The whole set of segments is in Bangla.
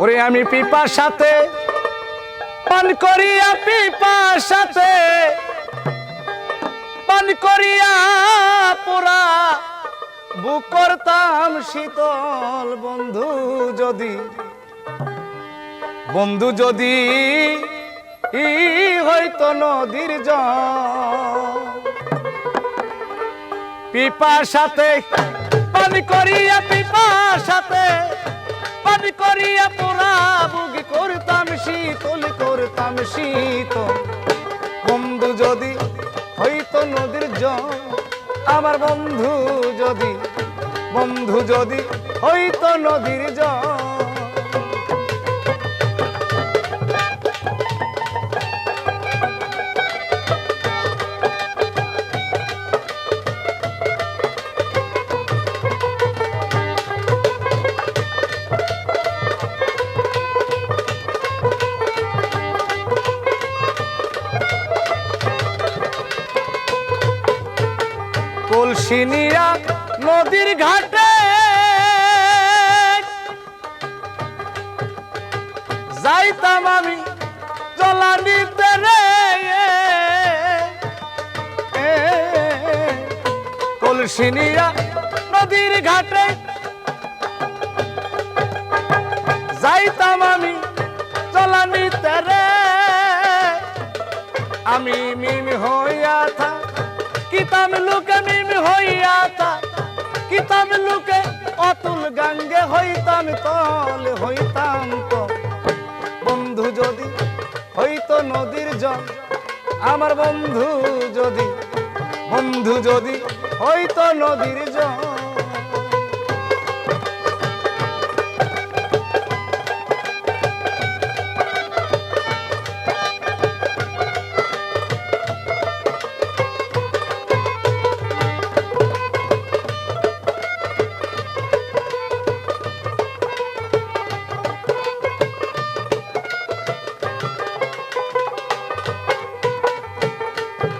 ওরে আমি পিপার সাথে, পান করিয়া পিপার সাথে, পান করিয়া পুরা বুক করতাম শীতল। বন্ধু যদি বন্ধু যদি ই হয়তো নদীর জল। পিপার সাথে, পানি করিয়া পিপার সাথে পানি করিয়া পোড়া বুগি করতাম শীতল, করতাম বন্ধু যদি হইতো নদীর জল, আমার বন্ধু যদি বন্ধু যদি হইতো নদীর জল কলসিনিয়া নদীর ঘাটে। যাইতাম আমি জলানিতে রে। কলসিনিয়া নদীর ঘাটে। যাইতাম আমি জলানিতে রে। আমি মিম হইয়া থা কিতাম লুকে মিম হইতো নদীর জল। আমার বন্ধু যদি বন্ধু যদি হইতো নদীর জল।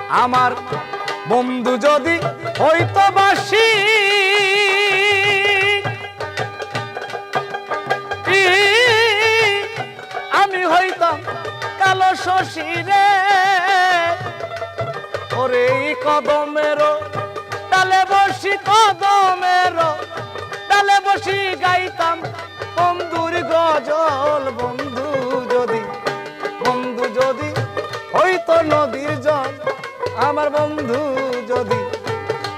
আমার বন্ধু যদি হইতো বাসি আমি হইতাম কালো শশী রে ওরে কদমের ডালে বসি, কদমের তালে বসি গাইতাম বন্ধু যদি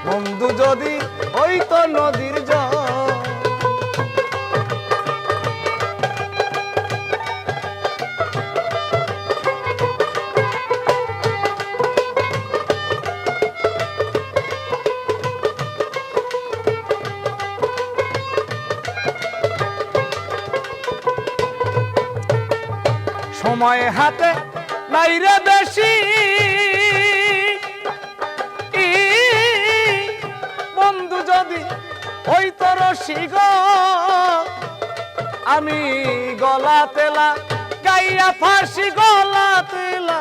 বন্ধু যদি হইতো নদীর জল। সময় হাতে নাই রে বেশি। রসি গো। আমি গলা তেলা, গাইয়া ফাঁসি, গলা তেলা,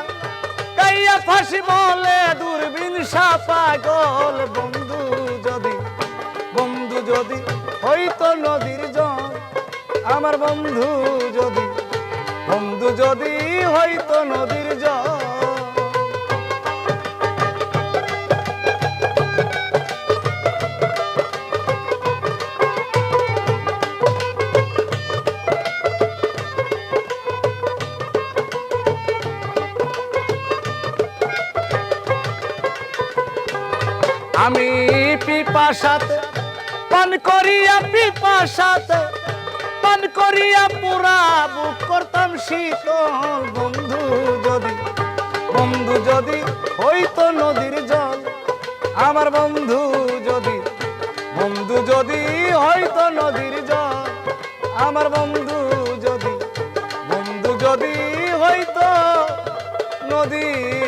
গাইয়া ফাঁসি বলে দূরবীন গোল। বন্ধু যদি বন্ধু যদি হইতো নদীর জল। আমার বন্ধু যদি বন্ধু যদি হইতো নদীর জল। আমি পিপাসাত, পান করিয়া পিপাসাত, পান করিয়া পুরা বুক করতাম শীতল বন্ধু যদি বন্ধু যদি হইতো নদীর জল, আমার বন্ধু যদি বন্ধু যদি হইতো নদীর জল, আমার বন্ধু যদি বন্ধু যদি হইতো নদীর